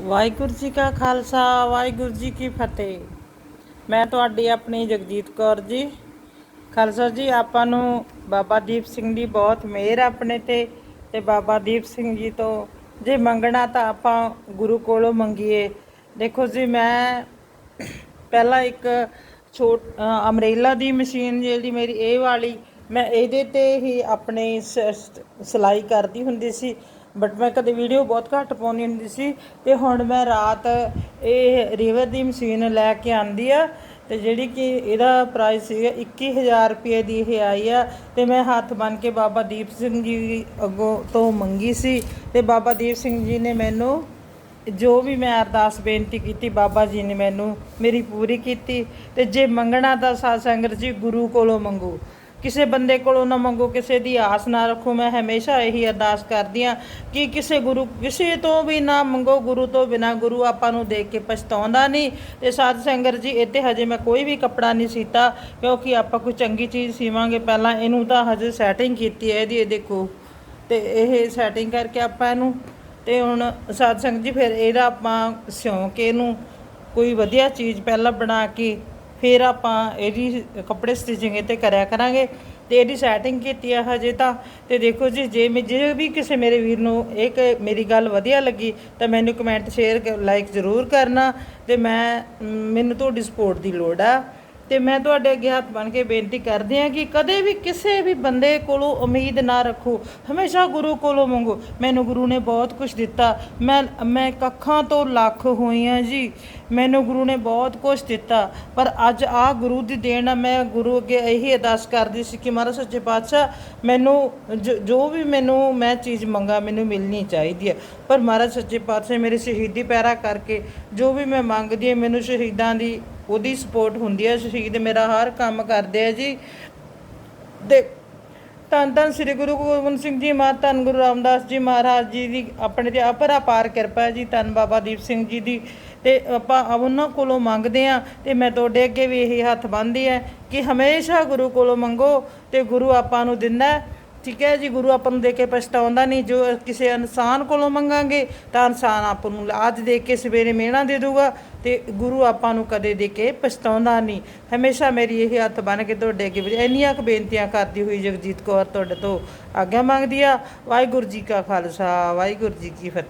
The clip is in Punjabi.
ਵਾਹਿਗੁਰੂ ਜੀ ਕਾ ਖਾਲਸਾ ਵਾਹਿਗੁਰੂ ਜੀ ਕੀ ਫਤਿਹ। ਮੈਂ ਤੁਹਾਡੀ ਆਪਣੀ ਜਗਜੀਤ ਕੌਰ ਜੀ। ਖਾਲਸਾ ਜੀ ਆਪਾਂ ਨੂੰ ਬਾਬਾ ਦੀਪ ਸਿੰਘ ਦੀ ਬਹੁਤ ਮਿਹਰ ਆ ਆਪਣੇ ਤੇ। ਤੇ ਬਾਬਾ ਦੀਪ ਸਿੰਘ ਜੀ ਤੋਂ ਜੇ ਮੰਗਣਾ ਤਾਂ ਆਪਾਂ ਗੁਰੂ ਕੋਲੋਂ ਮੰਗੀਏ। ਦੇਖੋ ਜੀ ਮੈਂ ਪਹਿਲਾਂ ਇੱਕ ਛੋਟ ਅ, ਅਮਰੇਲਾ ਦੀ ਮਸ਼ੀਨ ਜਿਹੜੀ ਮੇਰੀ ਇਹ ਵਾਲੀ ਮੈਂ ਇਹਦੇ ਤੇ ਹੀ ਆਪਣੀ ਸ- ਸਿਲਾਈ ਕਰਦੀ ਹੁੰਦੀ ਸੀ। ਬਟ ਮੈਂ ਕਦੇ ਵੀਡੀਓ ਬਹੁਤ ਘੱਟ ਪਾਉਂਦੀ ਹੁੰਦੀ ਸੀ ਤੇ ਹੁਣ ਮੈਂ ਰਾਤ ਇਹ ਰਿਵਰ ਦੀ ਮਸ਼ੀਨ ਲੈ ਕੇ ਆਂਦੀ ਆ ਤੇ ਜਿਹੜੀ ਕਿ ਇਹਦਾ ਪ੍ਰਾਈਸ ਸੀਗਾ 21000 ਰੁਪਏ ਦੀ ਇਹ ਆਈ ਆ ਤੇ ਮੈਂ ਹੱਥ ਬੰਨ ਕੇ ਬਾਬਾ ਦੀਪ ਸਿੰਘ ਜੀ ਅੱਗੋਂ ਤੋਂ ਮੰਗੀ ਸੀ ਤੇ ਬਾਬਾ ਦੀਪ ਸਿੰਘ ਜੀ ਨੇ ਮੈਨੂੰ ਜੋ ਵੀ ਮੈਂ ਅਰਦਾਸ ਬੇਨਤੀ ਕੀਤੀ ਬਾਬਾ ਜੀ ਨੇ ਮੈਨੂੰ ਮੇਰੀ ਪੂਰੀ ਕੀਤੀ ਤੇ ਜੇ ਮੰਗਣਾ ਤਾਂ ਸਾਧ ਸੰਗਤ ਜੀ, ਗੁਰੂ ਕੋਲੋਂ ਮੰਗੋ। ਕਿਸੇ ਬੰਦੇ ਕੋਲੋਂ ਨਾ ਮੰਗੋ, ਕਿਸੇ ਦੀ ਆਸ ਨਾ ਰੱਖੋ। ਮੈਂ ਹਮੇਸ਼ਾ ਇਹੀ ਅਰਦਾਸ ਕਰਦੀ ਆ ਕਿ ਕਿਸੇ ਗੁਰੂ, ਕਿਸੇ ਤੋਂ ਵੀ ਨਾ ਮੰਗੋ, ਗੁਰੂ ਤੋਂ ਬਿਨਾ ਗੁਰੂ ਆਪਾਂ ਨੂੰ ਦੇਖ ਕੇ ਪਛਤਾਉਂਦਾ ਨਹੀਂ। ਤੇ ਸਾਧ ਸੰਗਤ ਜੀ, ਇੱਥੇ ਹਜੇ ਮੈਂ ਕੋਈ ਵੀ ਕੱਪੜਾ ਨਹੀਂ ਸੀਤਾ, ਕਿਉਂਕਿ ਆਪਾਂ ਕੋਈ ਚੰਗੀ ਚੀਜ਼ ਸੀਵਾਂਗੇ। ਪਹਿਲਾਂ ਇਹਨੂੰ ਤਾਂ ਹਜੇ ਸੈਟਿੰਗ ਕੀਤੀ ਹੈ ਇਹਦੀ, ਇਹ ਦੇਖੋ। ਤੇ ਇਹ ਸੈਟਿੰਗ ਕਰਕੇ ਆਪਾਂ ਇਹਨੂੰ, ਤੇ ਹੁਣ ਸਾਧ ਸੰਗਤ ਜੀ, ਫਿਰ ਇਹਦਾ ਆਪਾਂ ਸਿਉਂ ਕੇ ਇਹਨੂੰ, ਕੋਈ ਵਧੀਆ ਚੀਜ਼ ਪਹਿਲਾਂ ਬਣਾ ਕੇ ਫਿਰ ਆਪਾਂ ਇਹਦੀ ਕੱਪੜੇ ਸਟਿਚਿੰਗ ਇਹ ਤੇ ਕਰਿਆ ਕਰਾਂਗੇ ਤੇ ਇਹਦੀ ਸੈਟਿੰਗ ਕੀਤੀ ਆ ਹਜੇ ਤਾਂ। ਤੇ ਦੇਖੋ ਜੀ, ਜੇ ਮੈਂ ਜੇ ਵੀ ਕਿਸੇ ਮੇਰੇ ਵੀਰ ਨੂੰ ਇਹ ਕ- ਮੇਰੀ ਗੱਲ ਵਧੀਆ ਲੱਗੀ, ਤਾਂ ਮੈਨੂੰ ਕਮੈਂਟ ਸ਼ੇਅਰ ਲਾਈਕ ਜ਼ਰੂਰ ਕਰਨਾ ਤੇ ਮੈਂ ਮੈਨੂੰ ਤੁਹਾਡੀ ਸਪੋਰਟ ਦੀ ਲੋੜ ਆ। ਤੇ ਮੈਂ ਤੁਹਾਡੇ ਅੱਗੇ ਹੱਥ ਬਣ ਕੇ ਬੇਨਤੀ ਕਰਦੀ ਹਾਂ ਕਿ ਕਦੇ ਵੀ ਕਿਸੇ ਵੀ ਬੰਦੇ ਕੋਲੋਂ ਉਮੀਦ ਨਾ ਰੱਖੋ। ਹਮੇਸ਼ਾ ਗੁਰੂ ਕੋਲੋਂ ਮੰਗੋ। ਮੈਨੂੰ ਗੁਰੂ ਨੇ ਬਹੁਤ ਕੁਝ ਦਿੱਤਾ। ਮੈਂ ਮੈਂ ਕੱਖਾਂ ਤੋਂ ਲੱਖ ਹੋਈ ਹਾਂ ਜੀ। ਮੈਨੂੰ ਗੁਰੂ ਨੇ ਬਹੁਤ ਕੁਝ ਦਿੱਤਾ। ਪਰ ਅੱਜ ਆ ਗੁਰੂ ਦੀ ਦੇਣ ਆ ਮੈਂ ਗੁਰੂ ਅੱਗੇ ਇਹੀ ਅਰਦਾਸ ਕਰਦੀ ਸੀ ਕਿ ਮਹਾਰਾਜ ਸੱਚੇ ਪਾਤਸ਼ਾਹ, ਮੈਨੂੰ ਜੋ ਵੀ ਮੈਨੂੰ ਮੈਂ ਚੀਜ਼ ਮੰਗਾ, ਮੈਨੂੰ ਮਿਲਣੀ ਚਾਹੀਦੀ ਹੈ। ਪਰ ਮਹਾਰਾਜ ਸੱਚੇ ਪਾਤਸ਼ਾਹ ਮੇਰੇ ਸ਼ਹੀਦੀ ਪੈਰਾ ਕਰਕੇ ਜੋ ਵੀ ਮੈਂ ਮੰਗਦੀ ਹਾਂ, ਮੈਨੂੰ ਸ਼ਹੀਦਾਂ ਦੀ ਉਹਦੀ ਸਪੋਰਟ ਹੁੰਦੀ ਹੈ ਸ਼ਹੀਦ, ਮੇਰਾ ਹਰ ਕੰਮ ਕਰਦੇ ਆ ਜੀ। ਤੇ ਧੰਨ ਧੰਨ ਸ੍ਰੀ ਗੁਰੂ ਗੋਬਿੰਦ ਸਿੰਘ ਜੀ ਮਹਾਰਾਜ, ਧੰਨ ਗੁਰੂ ਰਾਮਦਾਸ ਜੀ ਮਹਾਰਾਜ ਜੀ ਦੀ ਆਪਣੇ ਤੇ ਅਪਰਾਪਾਰ ਕਿਰਪਾ ਜੀ, ਧੰਨ ਬਾਬਾ ਦੀਪ ਸਿੰਘ ਜੀ ਦੀ। ਤੇ ਆਪਾਂ ਉਹਨਾਂ ਕੋਲੋਂ ਮੰਗਦੇ ਆ ਤੇ ਮੈਂ ਤੁਹਾਡੇ ਅੱਗੇ ਵੀ ਇਹੀ ਹੱਥ ਬੰਨ੍ਹਦੀ ਹੈ ਕਿ ਹਮੇਸ਼ਾ ਗੁਰੂ ਕੋਲੋਂ ਮੰਗੋ ਤੇ ਗੁਰੂ ਆਪਾਂ ਨੂੰ ਦਿੰਦਾ ਠੀਕ ਹੈ ਜੀ, ਗੁਰੂ ਆਪਾਂ ਨੂੰ ਦੇ ਕੇ ਪਛਤਾਉਂਦਾ ਨਹੀਂ, ਜੋ ਕਿਸੇ ਇਨਸਾਨ ਕੋਲੋਂ ਮੰਗਾਂਗੇ ਤਾਂ ਇਨਸਾਨ ਆਪਾਂ ਨੂੰ ਅੱਜ ਦੇ ਕੇ ਸਵੇਰੇ ਮਿਹਣਾ ਦੇ ਦੂਗਾ ਤੇ ਗੁਰੂ ਆਪਾਂ ਨੂੰ ਕਦੇ ਦੇ ਕੇ ਪਛਤਾਉਂਦਾ ਨਹੀਂ। ਹਮੇਸ਼ਾ ਮੇਰੀ ਇਹ ਹੱਥ ਬਨ ਕੇ ਤੁਹਾਡੇ ਅੱਗੇ ਇੰਨੀਆਂ ਕੁ ਬੇਨਤੀਆਂ ਕਰਦੀ ਹੋਈ ਜਗਜੀਤ ਕੌਰ ਤੁਹਾਡੇ ਤੋਂ ਆਗਿਆ ਮੰਗਦੀ ਆ। ਵਾਹਿਗੁਰੂ ਜੀ ਕਾ ਖਾਲਸਾ, ਵਾਹਿਗੁਰੂ ਜੀ ਕੀ ਫਤਿਹ।